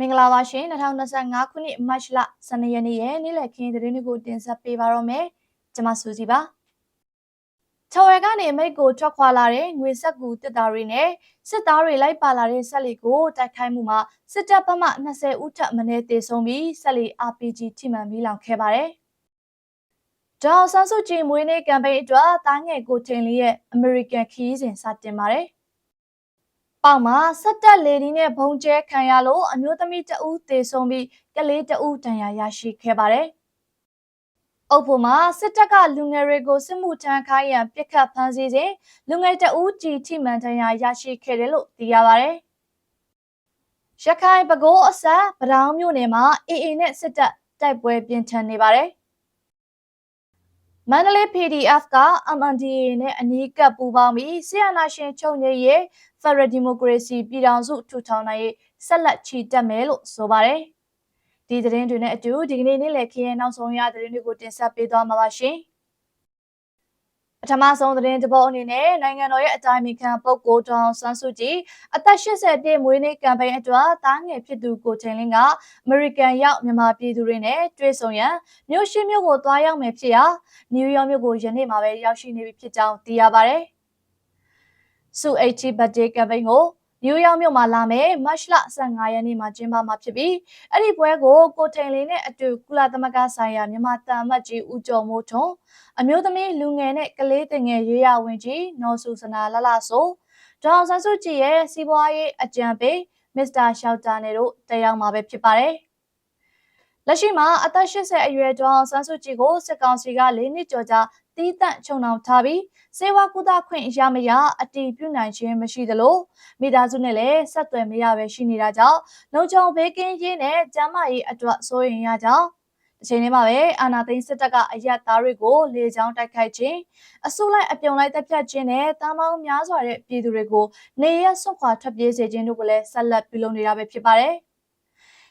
မင်္ဂလာပါရှင်2025ခုနှစ်မတ်လ12ရက်နေ့ရဲ့နေ့လည်ခင်းသတင်းတွေကိုတင်ဆက်ပေးပါတော့မယ်ကျွန်မစူစီပါချော်ရကနေမိတ်ကိုထွက်ခွာလာတဲ့ငွေဆက်ကူတစ်သားတွေနဲ့စစ်သားတွေလိုက်ပါလာတဲ့ဆက်လီကိုတိုက်ခိုက်မှုမှာစစ်တပ်ဘက်မှ20ဦးထပ်မံတေဆုံးပြီးဆက်လီ RPG ထိမှန်ပြီးလောင်ခဲ့ပါတယ်ဒေါ်ဆန်းစုကြည်မွေးနေ့ကမ်ပိန်းအတွက်တားငယ်ကိုထင်လေးရဲ့ American ခီးစဉ်စတင်ပါတယ် ပေါက်မှာဆက်တက်လေဒီနဲ့ဘုံကျဲခံရလို့အမျိုးသမီးတဦးသေဆုံးပြီးကလေးတဦးဒဏ်ရာရရှိခဲ့ပါတယ်။အုပ်ဖို့မှာစစ်တပ်ကလူငယ်တွေကိုစစ်မှုထမ်းခိုင်းရန်ပြစ်ခတ်ဖမ်းဆီးစဉ်လူငယ်တဦးကြည်ထိမှန်ဒဏ်ရာရရှိခဲ့တယ်လို့သိရပါတယ်။ရခိုင်ပဲခူးအစပ်ဗဒောင်းမြို့နယ်မှာအေအေနဲ့စစ်တပ်တိုက်ပွဲပြင်းထန်နေပါတယ်။ မန္တလေး PDF က MNDAA နဲ့အနီးကပ်ပူးပေါင်းပြီးဆီယနာရှင်ချုပ်ငြိရေး Federal Democracy ပြည်ထောင်စုထူထောင်နိုင်ရေးဆက်လက်ချီတက်မယ်လို့ဆိုပါတယ်။ဒီသတင်းတွေနဲ့အတူဒီကနေ့နေ့လည်ခင်းရဲ့နောက်ဆုံးရသတင်းတွေကိုတင်ဆက်ပေးသွားမှာပါရှင်။ ပထမဆုံးသတင်းတစ်ပုဒ်အနေနဲ့နိုင်ငံတော်ရဲ့အတိုင်းအမြခံပုဂ္ဂိုလ်တောင်ဆန်းစုကြည်အသက်80ပြည့်မွေးနေ့ကမ်ပိန်းအတွက်တားငယ်ဖြစ်သူကိုထင်လင်းကအမေရိကန်ရောက်မြန်မာပြည်သူတွေနဲ့တွေ့ဆုံရန်မြို့ရှိမြို့ကိုသွားရောက်မယ်ဖြစ်ရာနယူးယောက်မြို့ကိုယနေ့မှာပဲရောက်ရှိနေပြီဖြစ်ကြောင်းသိရပါတယ်။စုအိတ်ချီဘတ်ဒေးကမ်ပိ န်းကိုနယူးယောက်မြို့မှာလာမယ်မတ်လ15ရက်နေ့မှာကျင်းပမှာဖြစ်ပြီးအဲ့ဒီပွဲကိုကိုထိန်လေးနဲ့အတူကုလသမဂ္ဂဆိုင်ရာမြန်မာတန်မတ်ကြီးဦးကျော်မိုးထွန်းအမျိုးသမီးလူငယ်နဲ့ကလေးတင်ငယ်ရေးရဝင်ကြီးနော်ဆူစနာလလဆိုဒေါအောင်ဆန်းစုကြည်ရဲ့စီးပွားရေးအကြံပေးမစ္စတာရှောက်တာနဲ့တို့တက်ရောက်မှာပဲဖြစ်ပါတယ်လက်ရှိမှာအသက်80အရွယ်ဒေါအောင်ဆန်းစုကြည်ကိုစစ်ကောင်စီက၄နှစ်ကျော်ကြာ တီးတန့်ချုံနှောင်ထားပြီးစေဝါကုသခွင့်ရမရအတီးပြုနိုင်ခြင်းမရှိသလိုမိသားစုနဲ့လည်းဆက်သွယ်မရပဲရှိနေတာကြောင့်လုံခြုံဘေးကင်းရေးနဲ့ကျန်းမာရေးအတွက်စိုးရိမ်ရကြောင်းအချိန်လေးမှာပဲအာနာသိန်းစစ်တပ်ကအရက်သားတွေကိုလေကြောင်းတိုက်ခိုက်ခြင်းအစုလိုက်အပြုံလိုက်တပ်ဖြတ်ခြင်းနဲ့တားမောင်းများစွာတဲ့ပြည်သူတွေကိုနေရက်ဆွတ်ခွာထွက်ပြေးစေခြင်းတို့ကိုလည်းဆက်လက်ပြုလုပ်နေတာပဲဖြစ်ပါတယ်။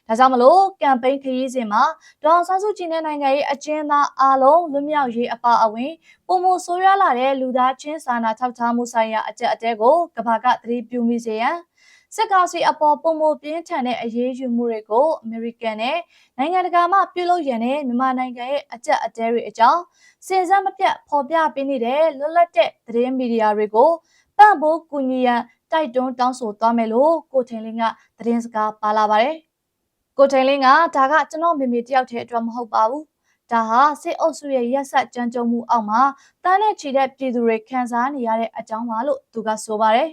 ဒါကြောင့်မလို့ကမ်ပိန်းခရီးစဉ်မှာဒေါ်ဆန်းစုကြည်နဲ့နိုင်ငံရေးအကျဉ်းသားအားလုံးလွတ်မြောက်ရေးအပါအဝင်ပုံမဆိုးရွားလာတဲ့လူသားချင်းစာနာထောက်ထားမှုဆိုင်ရာအကြက်အတဲကိုကဘာကသတိပြုမိစေရန်စစ်ကောင်စီအပေါ်ပုံမပြင်းထန်တဲ့အရေးယူမှုတွေကိုအမေရိကန်နဲ့နိုင်ငံတကာမှပြုလုပ်ရန်နဲ့မြန်မာနိုင်ငံရဲ့အကြက်အတဲတွေအကြောင်းစဉ်းစားမပြတ်ဖော်ပြပေးနေတဲ့လွတ်လပ်တဲ့သတင်းမီဒီယာတွေကိုပံ့ပိုးကူညီရန်တိုက်တွန်းတောင်းဆိုသွားမယ်လို့ကိုထင်လင်းကသတင်းစကားပါလာပါတယ်။ ကိုထိန်လင်းကဒါကကျွန်တော်မေမေတယောက်တည်းအတွက်မဟုတ်ပါဘူးဒါဟာစစ်အုပ်စုရဲ့ရက်ဆက်ကြမ်းကြုတ်မှုအောက်မှာတန်းနဲ့ချီတဲ့ပြည်သူတွေခံစားနေရတဲ့အကြောင်းပါလို့သူကဆိုပါတယ်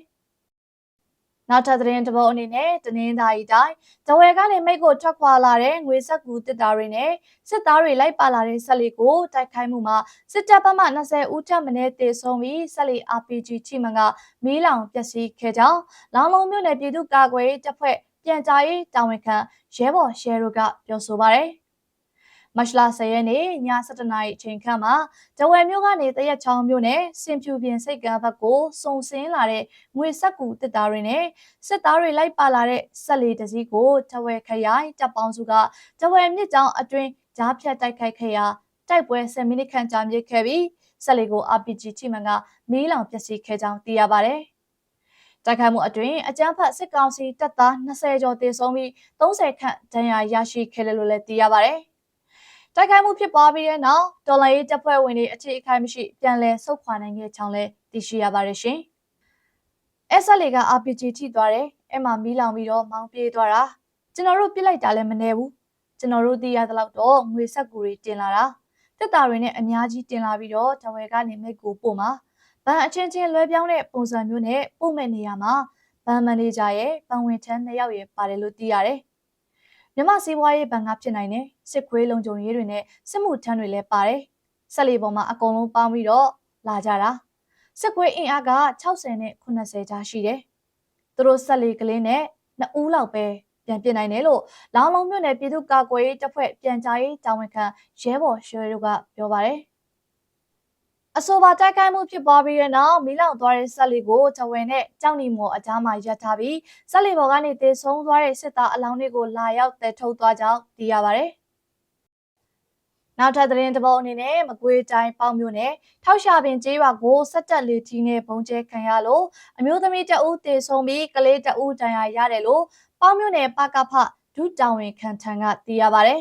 နောက်ထပ်သတင်းတစ်ပုဒ်အနေနဲ့တနင်္သာရီတိုင်းတဝဲကနေမိတ်ကိုထွက်ခွာလာတဲ့ငွေဆက်ကူတစ်တာတွေနဲ့စစ်သားတွေလိုက်ပါလာတဲ့ဆက်လီကိုတိုက်ခိုက်မှုမှာစစ်တပ်ဘက်မှ20ဦးထပ်မံတေဆုံးပြီးဆက်လီ RPG ချိမှန်ကမီးလောင်ပျက်စီးခဲ့ကြောင်းလောင်လုံးမြို့နယ်ပြည်သူ့ကာကွယ်တပ်ဖွဲ့ ပြန်ကြားရေးတာဝန်ခံရဲဘော်ရှယ်ရိုကပြောဆိုပါရယ်မတ်လ10ရက်နေ့ည7:00နာရီအချိန်ခန့်မှာတဝယ်မြို့ကနေတရက်ချောင်းမြို့နယ်စင်ဖြူပြင်စိတ်ကမ်းဘက်ကိုစုံစင်းလာတဲ့ငွေဆက်ကူတစ်သားတွေနဲ့စစ်သားတွေလိုက်ပါလာတဲ့ဆက်လီတစည်းကိုတဝယ်ခရိုင်တပ်ပေါင်းစုကတဝယ်မြစ်ကြောင်းအတွင်းကြားဖြတ်တိုက်ခိုက်ခဲ့ရာတိုက်ပွဲ10မိနစ်ခန့်ကြာမြင့်ခဲ့ပြီးဆက်လီကို RPG ချိမှန်ကမီးလောင်ပျက်စီးခဲ့ကြောင်းသိရပါတယ်။ တိုက်ခိုက်မှုအတွင်းအကြမ်းဖက်စစ်ကောင်စီတပ်သား20ကျော်သေဆုံးပြီး30ခန့်ဒဏ်ရာရရှိခဲ့တယ်လို့လည်းသိရပါတယ်။တိုက်ခိုက်မှုဖြစ်ပွားပြီးတဲ့နောက်ဒေါ်လာရေးတပ်ဖွဲ့ဝင်တွေအခြေအခိုင်မရှိပြန်လည်ဆုတ်ခွာနိုင်ခဲ့ကြောင်းလည်းသိရှိရပါတယ်ရှင်။ SLA က RPG ထိသွားတယ်။အဲ့မှာမီးလောင်ပြီးတော့မောင်းပြေးသွားတာ။ကျွန်တော်တို့ပြစ်လိုက်တာလည်းမနေဘူး။ကျွန်တော်တို့သိရသလောက်တော့ငွေဆက်ကူတွေတင်လာတာ။တက်တာတွေနဲ့အများကြီးတင်လာပြီးတော့တဝဲကနေမိတ်ကိုပို့မှာ။ ဘဏ်အချင်းချင်းလွဲပြောင်းတဲ့ပုံစံမျိုးနဲ့ပို့မဲ့နေရမှာဘဏ်မန်နေဂျာရဲ့ဘဏ်ဝင်ထမ်းနှစ်ယောက်ရဲ့ပါတယ်လို့သိရတယ်။မြမစီးပွားရေးဘဏ်ကဖြစ်နိုင်တယ်စစ်ခွေးလုံခြုံရေးတွေနဲ့စစ်မှုထမ်းတွေလည်းပါတယ်။ဆက်လီပေါ်မှာအကုန်လုံးပေါင်းပြီးတော့လာကြတာ။စစ်ခွေးအင်အားက60နဲ့80ကြားရှိတယ်။သူတို့ဆက်လီကလေးနဲ့နှစ်ဦးလောက်ပဲပြန်ပြစ်နိုင်တယ်လို့လောင်လုံးမြို့နယ်ပြည်သူ့ကာကွယ်ရေးတပ်ဖွဲ့ပြန်ကြားရေးတာဝန်ခံရဲဘော်ရွှေတို့ကပြောပါတယ် အဆိုပါတိုက်ခိုက်မှုဖြစ်ပွားပြီးတဲ့နောက်မီးလောင်သွားတဲ့ဆက်လီကိုတဝဲနဲ့ကြောက်နီမော်အကြားမှာရပ်ထားပြီးဆက်လီဘော်ကနေတေဆုံးသွားတဲ့စစ်သားအလောင်းတွေကိုလာရောက်တဲထုတ်သွားကြောင်းသိရပါတယ်။နောက်ထပ်သတင်းတစ်ပုဒ်အနေနဲ့မကွေးတိုင်းပေါင်မြို့နယ်ထောက်ရှာပင်ကျေးရွာကိုစက်တက်လေးကြီးနဲ့ဘုံကျဲခံရလို့အမျိုးသမီးတအူးတေဆုံးပြီးကလေးတအူးဒဏ်ရာရတယ်လို့ပေါင်မြို့နယ်ပကဖဒုတာဝန်ခံထံကသိရပါတယ်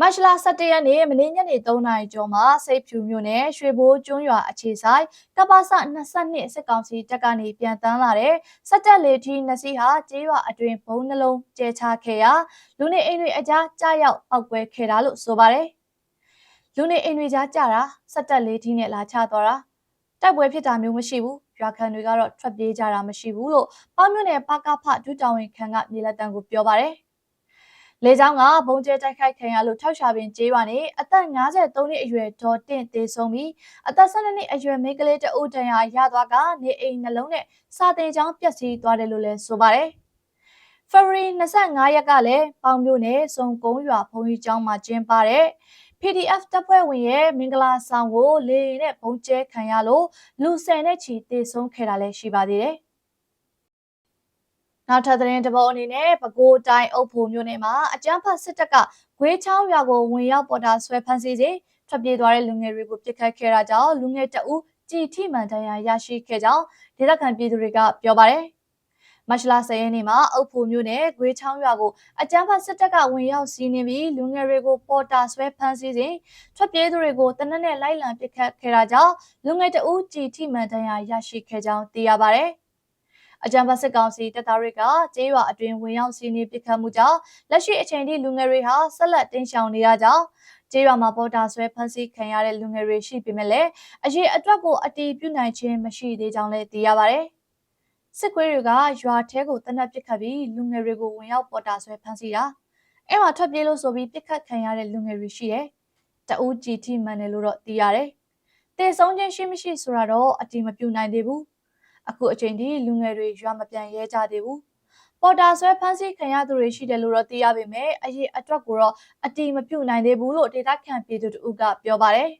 မတ်လ17ရက်နေ့မနေ့ညနေ3နာရီကျော်မှာစိတ်ဖြူမြို့နယ်ရွှေဘိုးကျွန်းရွာအခြေဆိုင်ကပ္ပစ22စစ်ကောင်စီတပ်ကနေပြန်တန်းလာတဲ့စက်တက်လေထီနှစ်စီးဟာကျေးရွာအတွင်ဘုံနှလုံးကျဲချခဲ့ရာလူနေအိမ်တွေအကြားကြားရောက်ပောက်ကွဲခဲ့တာလို့ဆိုပါတယ်လူနေအိမ်တွေကြားကြတာစက်တက်လေထီနဲ့လာချသွားတာတိုက်ပွဲဖြစ်တာမျိုးမရှိဘူးရွာခံတွေကတော့ထွက်ပြေးကြတာမရှိဘူးလို့ပေါမြို့နယ်ပကဖဒုတာဝန်ခံကမြေလက်တံကိုပြောပါတယ် လေကြောင်းကဘုံကျဲတိုက်ခိုက်ခံရလို့ထောက်ရှာပင်ကျေးရွာနေအသက်53နှစ်အရွယ်ဒေါ်တင့်သေးဆုံးပြီးအသက်12နှစ်အရွယ်မိန်းကလေးတအုပ်တန်ရာရသွားကနေအိမ်နှလုံးနဲ့စာတင်ကျောင်းပျက်စီးသွားတယ်လို့လည်းဆိုပါတယ်။ February 25ရက်ကလည်းပေါင်မြို့နယ်စုံကုန်းရွာဘုံကြီးကျောင်းမှာကျင်းပတဲ့ PDF တပ်ဖွဲ့ဝင်ရဲ့မင်္ဂလာဆောင်ကိုလေရင်နဲ့ပုံကျဲခံရလို့လူဆယ်နဲ့ချီတေဆုံးခဲ့တာလည်းရှိပါသေးတယ်။ နောက်ထပ်သတင်းတစ်ပုဒ်အနေနဲ့ပဲခူးတိုင်းအုပ်ဖို့မြို့နယ်မှာအကြမ်းဖက်စစ်တပ်ကဂွေးချောင်းရွာကိုဝင်ရောက်ပေါ်တာဆွဲဖမ်းဆီးစဉ်ထွက်ပြေးသွားတဲ့လူငယ်တွေကိုပြစ်ခတ်ခဲ့တာကြောင့်လူငယ်တအုပ်ကြည်ထိမှန်တရားရရှိခဲ့ကြောင်းဒေသခံပြည်သူတွေကပြောပါတယ်။မတ်လ10ရက်နေ့မှာအုပ်ဖို့မြို့နယ်ဂွေးချောင်းရွာကိုအကြမ်းဖက်စစ်တပ်ကဝင်ရောက်စီးနှင်ပြီးလူငယ်တွေကိုပေါ်တာဆွဲဖမ်းဆီးစဉ်ထွက်ပြေးသူတွေကိုတနက်နဲ့လိုက်လံပစ်ခတ်ခဲ့တာကြောင့်လူငယ်တအုပ်ကြည်ထိမှန်တရားရရှိခဲ့ကြောင်းသိရပါတယ်။ အကြံဖတ်စစ်ကောင်စီတပ်သားတွေကကျေးရွာအတွင်းဝင်ရောက်စီးနင်းပစ်ခတ်မှုကြောင့်လက်ရှိအချိန်ထိလူငယ်တွေဟာဆက်လက်တင်းရှောင်နေရကြောင်းကျေးရွာမှာပေါ်တာဆွဲဖမ်းဆီးခံရတဲ့လူငယ်တွေရှိပေမဲ့လည်းအရေးအတွက်ကိုအတီးပြုနိုင်ခြင်းမရှိသေးကြောင်းလည်းသိရပါဗျ။စစ်ခွေးတွေကရွာထဲကိုတနက်ပစ်ခတ်ပြီးလူငယ်တွေကိုဝင်ရောက်ပေါ်တာဆွဲဖမ်းဆီးတာအဲ့မှာထွက်ပြေးလို့ဆိုပြီးပစ်ခတ်ခံရတဲ့လူငယ်တွေရှိတယ်။တအူးကြည်ထိမှန်တယ်လို့တော့သိရတယ်။တေဆုံးခြင်းရှိမရှိဆိုတာတော့အတီးမပြုနိုင်သေးဘူး။ အခုအချိန်ထိလူငယ်တွေရွာမပြန်ရဲကြသေးဘူးပေါ်တာဆွဲဖမ်းဆီးခံရသူတွေရှိတယ်လို့တော့သိရပေမဲ့အရေးအတွက်ကိုတော့အတိမပြုတ်နိုင်သေးဘူးလို့ဒေတာခန့်ပြည်သူတို့ကပြောပါတယ်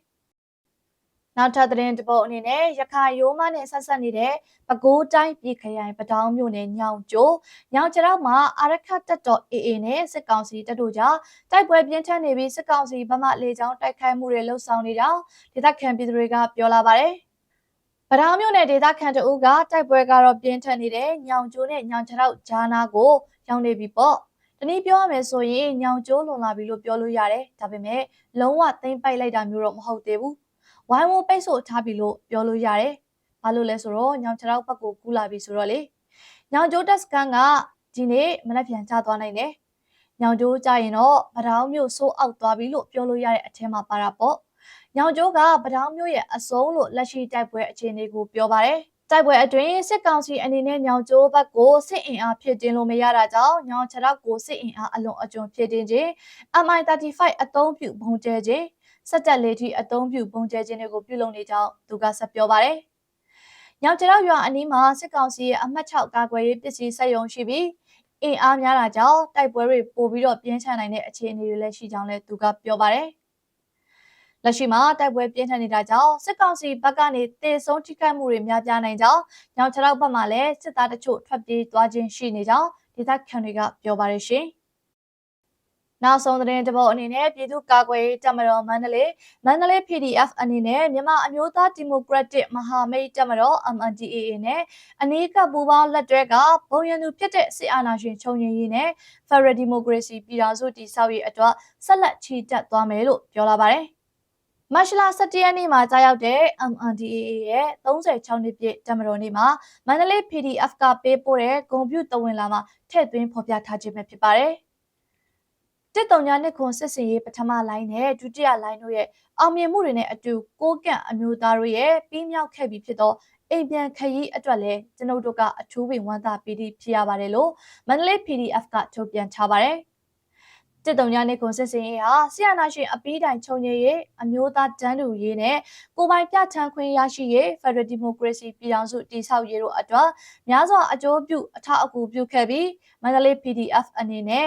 နောက်ထပ်သတင်းတပုတ်အနေနဲ့ရခိုင်ရိုးမနဲ့ဆက်ဆက်နေတဲ့ပဲခူးတိုင်းပြည်ခရိုင်ပတောင်းမြို့နယ်ညောင်ကျိုးညောင်ကျတော့မှာအာရခတက်တော် AA နဲ့စစ်ကောင်စီတပ်တို့ကြားတိုက်ပွဲပြင်းထန်နေပြီးစစ်ကောင်စီဗမာလေကြောင်းတိုက်ခိုက်မှုတွေလှုပ်ဆောင်နေကြောင်းဒေသခံပြည်သူတွေကပြောလာပါတယ်။ ဗရာမြို့နယ်ဒေသခံတအုပ်ကတိုက်ပွဲကတော့ပြင်းထန်နေတဲ့ညောင်ကျိုးနဲ့ညောင်ချောက်ဂျာနာကိုရောက်နေပြီပေါ့တနည်းပြောရမယ်ဆိုရင်ညောင်ကျိုးလွန်လာပြီလို့ပြောလို့ရတယ်ဒါပေမဲ့လုံးဝသိမ့်ပိုက်လိုက်တာမျိုးတော့မဟုတ်သေးဘူးဝိုင်းဝန်းပိတ်ဆို့ထားပြီလို့ပြောလို့ရတယ်ဘာလို့လဲဆိုတော့ညောင်ချောက်ဘက်ကိုကူးလာပြီဆိုတော့လေညောင်ကျိုးတက်စကန်ကဒီနေ့မနက်ပြန်ကျသွားနိုင်တယ်ညောင်ကျိုးကြရင်တော့ဗရောင်းမြို့ဆိုးအောက်သွားပြီလို့ပြောလို့ရတဲ့အထက်မှာပါတာပေါ့ ညောင်ကျိုးကပထောင်မြို့ရဲ့အစုံလို့လက်ရှိတိုက်ပွဲအခြေအနေကိုပြောပါတယ်။တိုက်ပွဲအတွင်းစစ်ကောင်စီအနေနဲ့ညောင်ကျိုးဘက်ကိုစစ်အင်အားဖြစ်တင်လို့မရတာကြောင့်ညောင်ချရောက်ကိုစစ်အင်အားအလွန်အကျွံဖြစ်တင်ခြင်း MI35 အသုံးပြုဘုံကျဲခြင်းစက်တက်လေထီအသုံးပြုဘုံကျဲခြင်းတွေကိုပြုလုပ်နေကြောင်းသူကဆက်ပြောပါတယ်။ညောင်ကျရောက်ရွာအနီးမှာစစ်ကောင်စီရဲ့အမှတ်6ကာကွယ်ရေးပစ္စည်းစက်ရုံရှိပြီးအင်အားများတာကြောင့်တိုက်ပွဲတွေပိုပြီးတော့ပြင်းထန်နိုင်တဲ့အခြေအနေတွေလည်းရှိကြောင်းလည်းသူကပြောပါတယ်။ လက်ရှိမှာတိုက်ပွဲပြင်းထန်နေတာကြောင့်စစ်ကောင်စီဘက်ကနေတေဆုံးထိခိုက်မှုတွေများပြားနိုင်ကြောင်းညောင်ချရောက်ဘက်မှလည်းစစ်သားတချို့ထွက်ပြေးသွားခြင်းရှိနေကြောင်းဒေသခံတွေကပြောပါရရှင်။နောက်ဆုံးသတင်းတစ်ပုဒ်အနေနဲ့ပြည်သူ့ကာကွယ်ရေးတပ်မတော်မန္တလေးမန္တလေး PDF အနေနဲ့မြန်မာအမျိုးသားဒီမိုကရက်တစ်မဟာမိတ်တပ်မတော် MNDAA နဲ့အနီးကပ်ပူးပေါင်းလက်တွဲကဘုံရန်သူဖြစ်တဲ့စစ်အာဏာရှင်ချုပ်ငြိမ်းရေးနဲ့ Federal Democracy ပြည်ထောင်စုတည်ဆောက်ရေးအတွက်ဆက်လက်ချီတက်သွားမယ်လို့ပြောလာပါတယ်။ မတ်လ17ရက်နေ့မှာကြာရောက်တဲ့ MNDAA ရဲ့36နှစ်ပြည့်တမတော်နေ့မှာမန္တလေး PDF ကပေးပို့တဲ့ဂုံပြုတဝင်လာမှာထည့်သွင်းဖော်ပြထားခြင်းပဲဖြစ်ပါတယ်။တစ်တုံညာနှစ်ခွန်စစ်စင်ရေးပထမလိုင်းနဲ့ဒုတိယလိုင်းတို့ရဲ့အောင်မြင်မှုတွေနဲ့အတူကိုကန့်အမျိုးသားတို့ရဲ့ပြီးမြောက်ခဲ့ပြီးဖြစ်သောအိမ်ပြန်ခရီးအတွက်လည်းကျွန်ုပ်တို့ကအထူးပင်ဝမ်းသာပီတိဖြစ်ရပါတယ်လို့မန္တလေး PDF ကထုတ်ပြန်ထားပါတယ်။ တစ်တုံညနေကွန်စစ်စင်ရေးဟာဆီယနာရှင်အပီးတိုင်ခြုံငြိရေးအမျိုးသားတန်းတူရေးနဲ့ကိုပိုင်ပြဋ္ဌာန်းခွင့်ရရှိရေး Federal Democracy ပြည်ထောင်စုတည်ဆောက်ရေးတို့အတွက်များစွာအကျိုးပြုအထောက်အကူပြုခဲ့ပြီးမန္တလေး PDF အနေနဲ့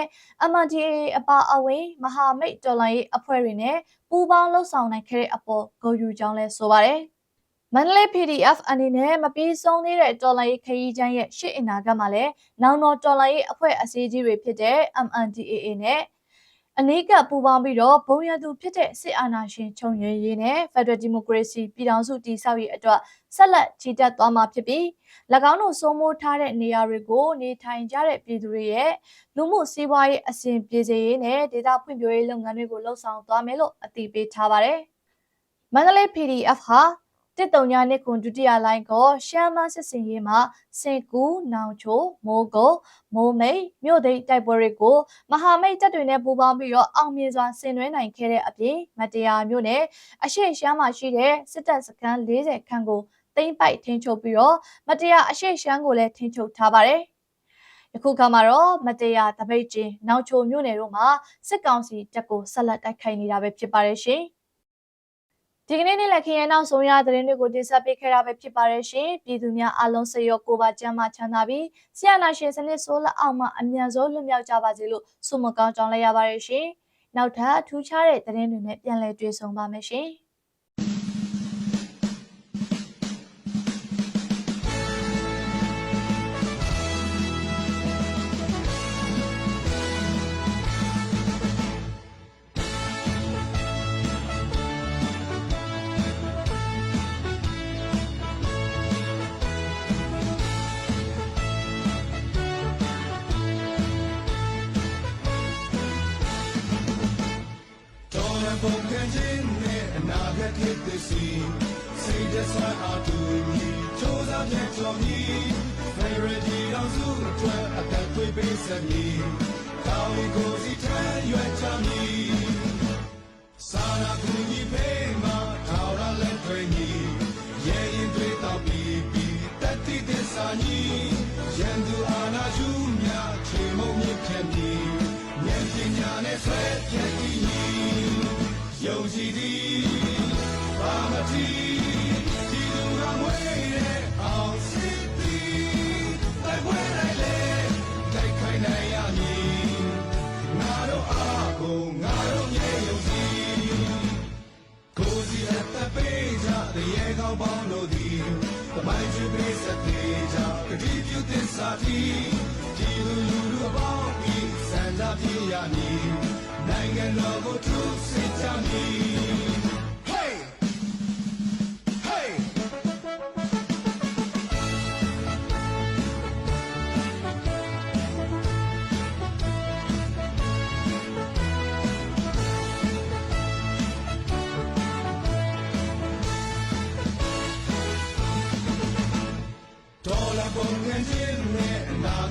MNDAA အပါအဝင်မဟာမိတ်တော်လှန်ရေးအဖွဲ့တွေနဲ့ပူးပေါင်းလှုပ်ဆောင်နိုင်ခဲ့တဲ့အပေါ်ဂုဏ်ယူကြောင်းလဲဆိုပါတယ်မန္တလေး PDF အနေနဲ့မပြီးဆုံးသေးတဲ့တော်လိုင်းခရီးချမ်းရဲ့ရှေ့အနာဂတ်မှာလည်းနောင်တော်တော်လိုင်းအဖွဲ့အစည်းကြီးတွေဖြစ်တဲ့ MNDAA နဲ့ အနီးကပ်ပူးပေါင်းပြီးတော့ဘုံရသူဖြစ်တဲ့စစ်အာဏာရှင်ချုပ်ငြိမ်းရေးနဲ့ Federal Democracy ပြည်ထောင်စုတည်ဆောက်ရေးအတွက်ဆက်လက်ချီတက်သွားမှာဖြစ်ပြီး၎င်းတို့စိုးမိုးထားတဲ့နေရာတွေကိုနေထိုင်ကြတဲ့ပြည်သူတွေရဲ့လူမှုစီးပွားရေးအစဉ်ပြေစေရေးနဲ့ဒေသဖွံ့ဖြိုးရေးလုပ်ငန်းတွေကိုလှုပ်ဆောင်သွားမယ်လို့အတည်ပြုထားပါတယ်။မန္တလေး PDF ဟာ တစ်တုံညာနှစ်ကွန်ဒုတိယလိုင်းကိုရှမ်းမစစ်စင်ရေးမှာစင်ကူနောင်ချိုမိုးကုတ်မိုးမိတ်မြို့သိမ်းတိုက်ပွဲတွေကိုမဟာမိတ်တပ်တွေနဲ့ပူးပေါင်းပြီးတော့အောင်မြင်စွာဆင်နွှဲနိုင်ခဲ့တဲ့အပြင်မတရားမျိုးနဲ့အရှိရှမ်းမှာရှိတဲ့စစ်တပ်စခန်း40ခန်းကိုသိမ်းပိုက်ထိန်းချုပ်ပြီးတော့မတရားအရှိရှမ်းကိုလည်းထိန်းချုပ်ထားပါတယ်။ယခုခါမှာတော့မတရားတပိတ်ကျင်းနောက်ချိုမြို့နယ်တို့မှာစစ်ကောင်စီတပ်ကိုဆက်လက်တိုက်ခိုက်နေတာပဲဖြစ်ပါတယ်ရှင်။ ဒီကနေ့နေ့လက်ခရင်နောက်ဆုံးရသတင်းတွေကိုတင်ဆက်ပေးခဲ့တာပဲဖြစ်ပါတယ်ရှင်ပြည်သူများအားလုံးစိတ်ရောကိုယ်ပါကျန်းမာချမ်းသာပြီးဆရာနာရှင်စနစ်ဆိုးလက်အောက်မှာအမြန်ဆုံးလွတ်မြောက်ကြပါစေလို့ဆုမကောင်းကြောင်းလိုက်ရပါတယ်ရှင်နောက်ထပ်ထူးခြားတဲ့သတင်းတွေနဲ့ပြန်လည်တွေ့ဆုံပါမယ်ရှင် ဖြစ်သည်စီစိတ်တဆွမ်းအားတူညီချိုးစားပြတ်တော်မီဖေရဒီအောင်စုအတွက်အသက်သွေးပေးစမည်ကောင်းကိုစီထမ်းရွက်ချမည်စာနာကူ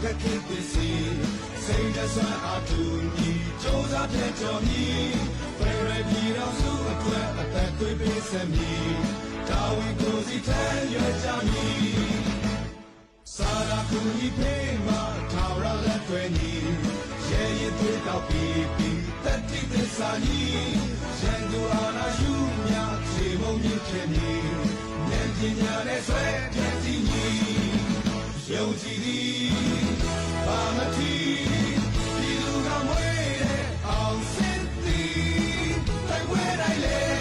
အနာဂတ်ဖြစ်သည်စီစိတ်တဆွမ်းအားတူညီစူးစမ်းပြတ်တော်မီဖေရပြည်တော်စုအတွက်အသက်သွေးပေးစမည်တာဝန်ကိုစီထမ်းရွက်ကြမည်စာရာကူညီပေးမှာထာဝရလက်တွေညီရဲ့ရင်သွေးတော့ပြီးပြီးတတိသစ္စာညီရန်သူအာနာယူမြချေမုံမြင့်ခြင်းညီဉာဏ်ပညာနဲ့ဆွဲပြည့်တည်ညီယုံကြည်သည် ဘာမတိဒီလူကမွေးတဲ့အောင်စစ်သည်တိုက်ပွဲတိုင်းလေ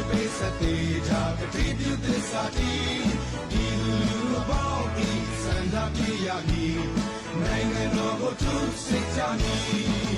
အမိုင်းချွေပေးဆက်သေးကြကတိပြုသစ္စာတီဒီလူလူအပေါင်းဤစန္ဒပြရမည်နိုင်ငံတော်ကိုထုစစ်ကြမည်